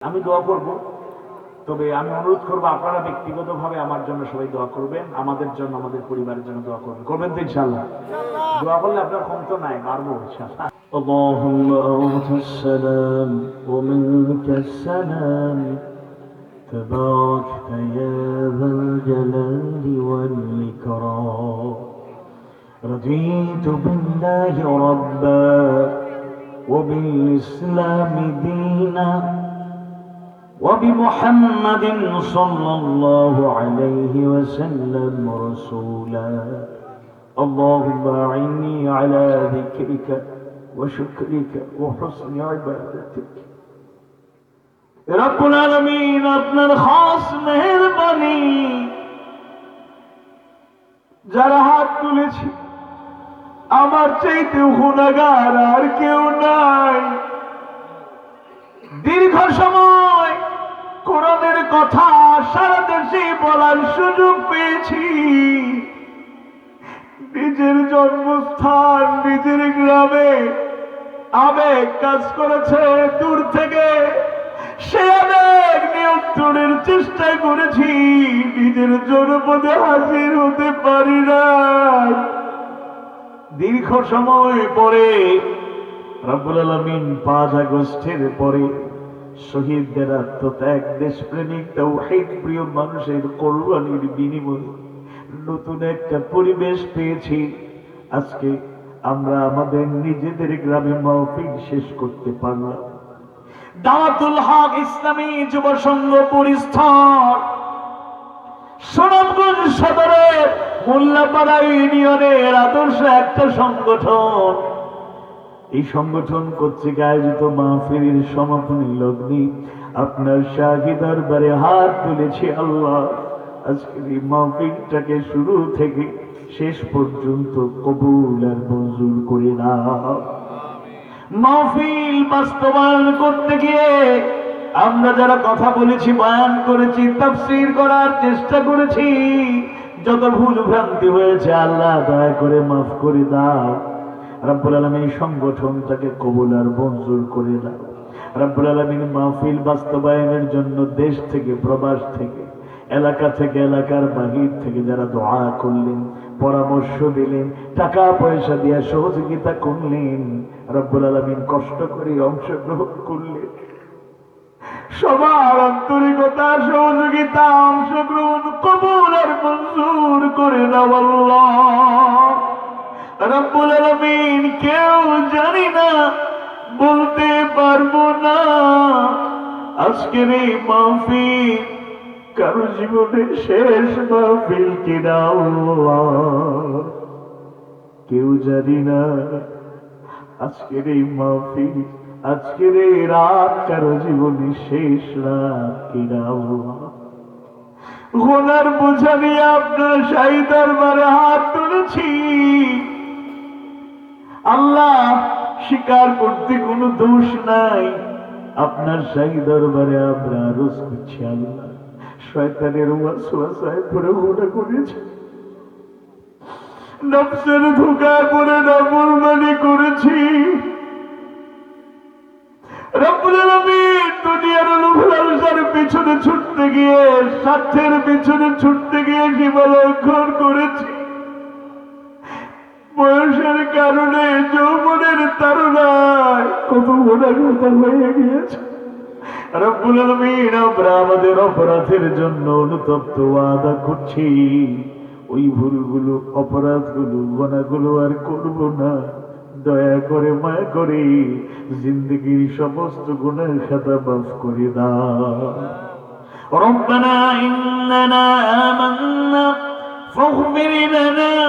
আমি দোয়া করব তবে আমি অনুরোধ করবো আপনারা ব্যক্তিগতভাবে আমার জন্য সবাই দোয়া করবেন আমাদের জন্য আমাদের পরিবারের জন্য দোয়া করবেন করবেন তো ইনশাল্লাহ দোয়া করলে আপনার ক্ষমতা নাই পারবো ইনশাল্লাহ اللهم أنت السلام ومنك السلام تباركت يا ذا الجلال والإكرام رضيت بالله ربا وبالإسلام دينا وبمحمد صلى الله عليه وسلم رسولا اللهم أعني على ذكرك وشكرك وحسن عبادتك رب العالمين আপনার খাস মেহেরবানি যারা হাত তুলেছে আমার চাইতে গুণাগার আর কেউ নাই দীর্ঘ সময় কোরআনের কথা সারা দেশে বলার সুযোগ পেয়েছি। নিজের জন্মস্থান, নিজের গ্রামে আবেগ কাজ করেছে দূর থেকে। সে আবেগ নিয়ন্ত্রণের চেষ্টা করেছি, নিজের জনপদে হাজির হতে পারি না দীর্ঘ সময় পরে রব্বুল আলমিন পাঁচ আগস্টের পরে শহীদদের আত্মত্যাগ, দেশপ্রেমিক তৌহিদ, প্রিয় মানুষের কোরবানির বিনিময়ে নতুন একটা পরিবেশ পেয়েছি। আজকে আমরা আমাদের নিজেদের গ্রামে মাহফিল শেষ করতে পারলাম। দাওয়াতুল হক ইসলামী যুব সংঘ পরিস্থর সুনামগঞ্জ সদরের মোল্লাপাড়া ইউনিয়নের আদর্শ একটা সংগঠন। এই সংগঠন কর্তৃক আয়োজিত মাহফিলের সমাপনী লগ্নে আপনার শাহী দরবারে হাত তুলেছি আল্লাহ। আজকের এই মাহফিলটাকে শুরু থেকে শেষ পর্যন্ত কবুল আর মঞ্জুর করে না মাহফিল বাস্তবায়ন করতে গিয়ে আমরা যারা কথা বলেছি, বয়ান করেছি, তাফসীর করার চেষ্টা করেছি, যত ভুল ভ্রান্তি হয়েছে, আল্লাহ দয়া করে মাফ করে দাও। রাব্বুল আলামিন এই সংগঠনটাকে কবুল আর মঞ্জুর করে দাও। রাব্বুল আলামিন মাহফিল বাস্তবায়নের জন্য দেশ থেকে, প্রবাস থেকে, এলাকা থেকে, এলাকার বাহির থেকে যারা দোয়া করলেন, পরামর্শ দিলেন, টাকা পয়সা দিয়ে সহযোগিতা করলেন, রব্বুল আলমিন কষ্ট করে অংশগ্রহণ করলেন। সবার আন্তরিকতা, সহযোগিতা, অংশগ্রহণ, কবুল আর মঞ্জুর করে দাও আল্লাহ। রব্বুল আলমিন কেউ জানি না, বলতে পারব না। আজকের এই মাহফিল কারও জীবনের শেষ মাহফিল কিনা কেউ জানি না, আজকের এই মাহফিল, আজকের এই রাত কারও জীবনের শেষ রাত কিনা গোনার বোঝা নিয়ে আপনার শাহী দরবারে হাত তুলেছি। আল্লাহ স্বীকার করতে কোনো দোষ নাই। আপনার শাহী দরবারে আমরা আরজ করছি আল্লাহ। শয়তানের ওয়াসওয়াসায় পড়ে করেছি নফসের ধোকায় নাফরমানি করেছি। পিছনে ছুটতে গিয়ে, স্বার্থের পিছনে ছুটতে গিয়ে সীমালঙ্ঘন করেছি। বয়সের কারণে যৌবনের তারুণায় কত গোনাগতা হয়ে গিয়েছে রব্বুল আলামিন আমরা আমাদের অপরাধের জন্য অনুতপ্ত আদা করছি ওই ভুলগুলো অপরাধগুলো গোনাগুলো আর করব না দয়া করে মায়া করে জিন্দগির সমস্ত গুণের খাতা মাফ করে দাও ربنا إننا آمنا فاغفر لنا ذنوبنا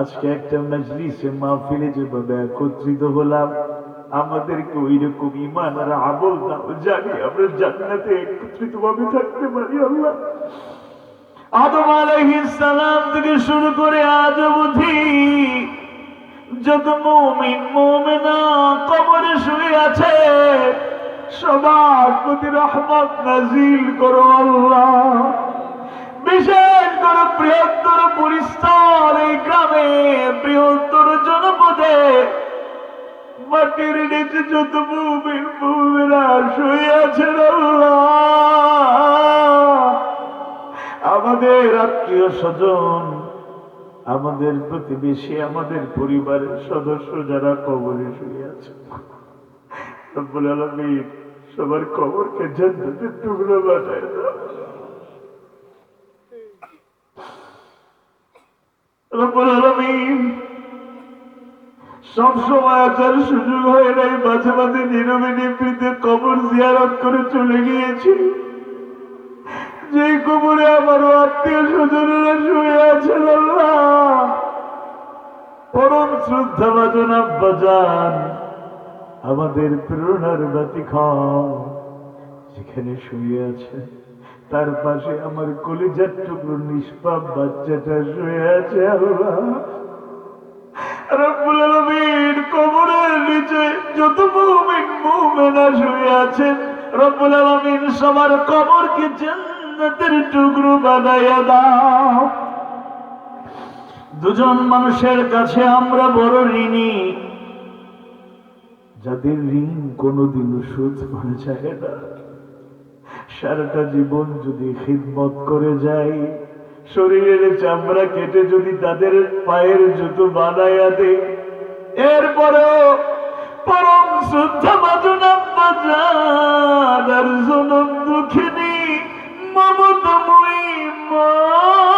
আজকে একটা মজলিসে মাহফিলে যেভাবে একত্রিত হলাম, আমাদেরকে ওই রকম ইমান আর আমল দাও, জানি আমরা জান্নাতে একত্রিত ভাবে থাকতে পারি আল্লাহ। আদম সালাম থেকে শুরু করে আজ অবধি যত মুমিন, মুমিনা কবরে শুয়ে আছে, সবার প্রতি রহমত নাজিল করো আল্লাহ। বিশেষ করে বৃহত্তর পরিস্তর এই গ্রামে বৃহত্তর জনপদে মাটির নিচে যত মুমিন মুমিনা শুয়ে আল্লাহ। আমাদের আত্মীয় স্বজন, আমাদের প্রতিবেশী, আমাদের পরিবারের সদস্য যারা কবরে শুয়ে আছে সবার কবরকে জান্নাতের টুকরো দাও। আসার সুযোগ হয় নাই, মাঝে মাঝে কবর জিয়ারত করে চলে গিয়েছি। যে কবরে আত্মীয় স্বজনেরা শুয়ে আছেন আল্লাহ। পরম শ্রদ্ধা বাজন আব্বাজান আমাদের প্রেরণার বাতি খাও যেখানে শুয়ে আছে তার পাশে আমার কলিজার টুকরো নিষ্পাপ বাচ্চাটা শুয়ে আছে আল্লাহ। রব্বুল আলামিন কবরের নিচে যত মুমিন মুমিনা শুয়ে আছেন রব্বুল আলামিন সবার কবরকে জান্নাতের টুকরো বানাইয়া দাও। দুজন মানুষের কাছে আমরা বড় ঋণী। যাদের ঋণ কোনোদিনও শোধ করা যায় না। সারাটা জীবন যদি খিদমত করে যাই, শরীরের চামড়া কেটে যদি তাদের পায়ের জুতো বানাইয়া দে এরপরেও পরম শ্রদ্ধা বাজনা বাজার জনম দুঃখিনী মমতাময়ী মা।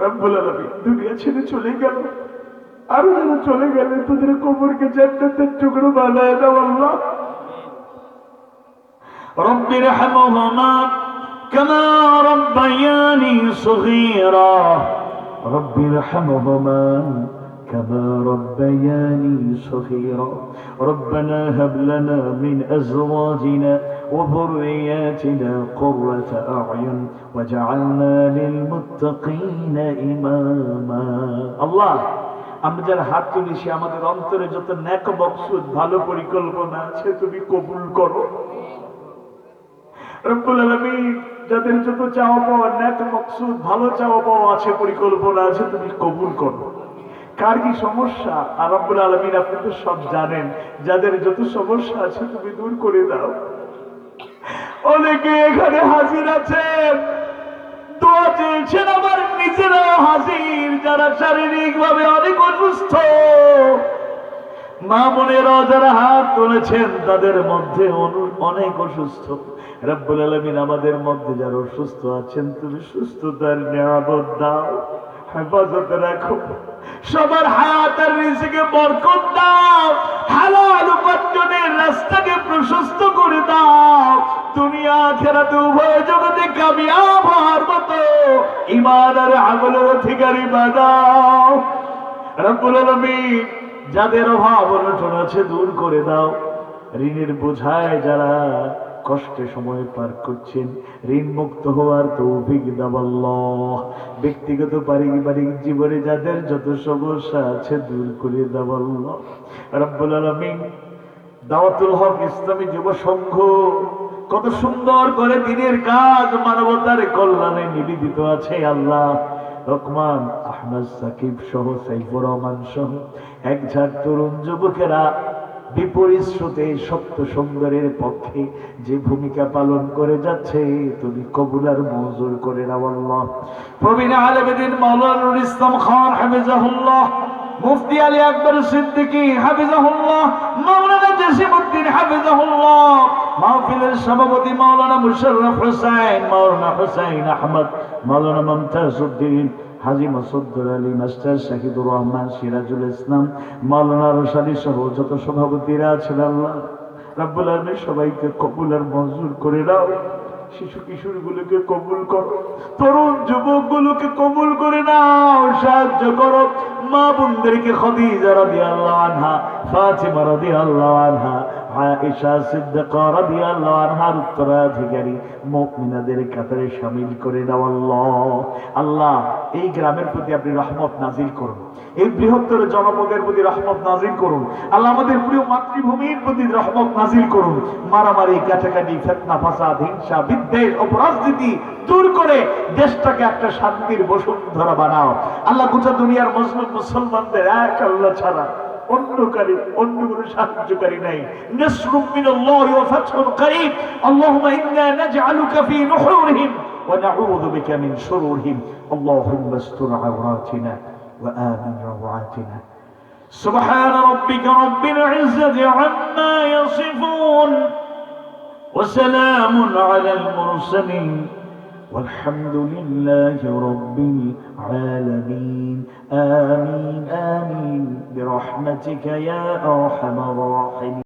রব্বুল আলামিন দুনিয়া ছেড়ে চলে গেল আরো যারা চলে গেলেন তাদের কবরকে জান্নাতের টুকরো বানায় দাও আল্লাহ رب ارحمهما كما ربياني صغيرا رب ارحمهما كما ربياني صغيرا ربنا هب لنا من ازواجنا وذرياتنا قرة اعين واجعلنا للمتقين اماما الله আমরা যারা হাত তুলেছি আমাদের অন্তরে যত ন্যাক বকসুদ ভালো পরিকল্পনা আছে তুমি কবুল করো রব্বুল আলামিন যাদের যত চাওয়া পাওয়া ন্যাক মকসুদ ভালো চাওয়া পাওয়া আছে পরিকল্পনা আছে তুমি কবুল করো কার কি সমস্যা? আর রব্বুল আলামিন আপনি তো সব জানেন। যাদের যত সমস্যা আছে তুমি দূর করে দাও। অনেকে এখানে হাজির আছেন। দোয়া চেয়েছেন আমার নিজেরাও হাজির, যারা শারীরিক ভাবে অনেক অসুস্থ। মা বোনেরা যারা হাত তুলেছেন, তাদের মধ্যে অনেক অসুস্থ। রব্বুল আলমিন আমাদের মধ্যে যারা অসুস্থ আছেন, তুমি সুস্থতার নিরাপদ দাও। হেফাজত রাখো। সবার হায়াতের রিজিকে বরকত দাও। হালাল উপার্জনের রাস্তাকে প্রশস্ত করে দাও। দুনিয়া খেরাতে উভয় জগতে কামিয়াব হওয়ার মতো ইমান আর আমলের অধিকারী বানাও। রব্বুল আলামিন, যাদের অভাব অনটন আছে দূর করে দাও। ঋণের বোঝায় যারা কষ্টে সময় পার করছেন। ঋণ মুক্ত হওয়ার তৌফিক দাবাল্লাহ ব্যক্তিগত পারিবারিক জীবনে যাদের যত সমস্যা আছে দূর করে দাবাল্লাহ রব্বুল আলামিন দাওয়াতুল হক ইসলামী যুব সংঘ কত সুন্দর করে দিনের কাজ মানবতার কল্যাণে নিবেদিত আছে আল্লাহ। রকমান আহমদ সাকিব সহ সাইফুর রহমান সহ এক ঝাঁক তরুণ যুবকেরা বিপরীত স্রোতে সত্য সুন্দরের পক্ষে যে ভূমিকা পালন করে যাচ্ছে, তুমি কবুলার মঞ্জুর করে নাও আল্লাহ। প্রবীণ ইসলাম খান মুফতি আলী আকবর সিদ্দিকী, হাফিজাহুল্লাহ। মাওলানা জসিমউদ্দিন, হাফিজাহুল্লাহ। মাহফিলের সভাপতি মাওলানা মুশাররফ হোসেন মাওলানা হোসেন আহমদ, মাওলানা মমতাজউদ্দিন। হাজি মাসুদ্দুর আলী মাস্টার শাহিদুর রহমান, সিরাজুল ইসলাম, মাওলানা রশাদি সহ যত সভাপতিরা আছেন, আল্লাহ রাব্বুল আলামিন সবাইকে কবুল আর মঞ্জুর করে দাও। শিশু কিশোরগুলোকে কবুল করো, তরুণ যুবকগুলোকে কবুল করে নাও, সাহায্য করো। মা বোনদেরকে খদিজা রাদিয়াল্লাহু আনহা, ফাতিমা রাদিয়াল্লাহু আনহা আয়েশা সিদ্দিকা রাদিয়াল্লাহু আনহার উত্তরাধিকারী মুমিনাদের কাতারে শামিল করে দাও আল্লাহ। আল্লাহ, এই গ্রামের প্রতি আপনি রহমত নাজিল করুন। এই বৃহত্তর জনপদের প্রতি রহমত নাজিল করুন। আল্লাহ, আমাদের প্রিয় মাতৃভূমির প্রতি রহমত নাজিল করুন। মারামারি, কাটাকাটি, ফেতনা, ফাসাদ, হিংসা, বিদ্বেষ, অপরাজনীতি দূর করে দেশটাকে একটা শান্তির বসুন্ধরা বানাও। আল্লাহ, গোটা দুনিয়ার মুসলিম মুসলমানদের এক আল্লাহ ছাড়া অন্য কারি অন্য কোনো সাহায্যকারী নাই নাসরুম মিনাল্লাহি ওয়া ফাতহুন করিব আল্লাহুম্মা ইন্না নাজআলুকা ফি নুহুরিহিম ওয়া নাউযু বিকা মিন শুরুরিহিম আল্লাহুম্মা আস্তুর আওরাতিনা ওয়া আমিন রাওয়াতিনা سبحان ربك رب العزة عما يصفون وسلام على المرسلين والحمد لله رب العالمين. آمين آمين. برحمتك يا أرحم الراحمين.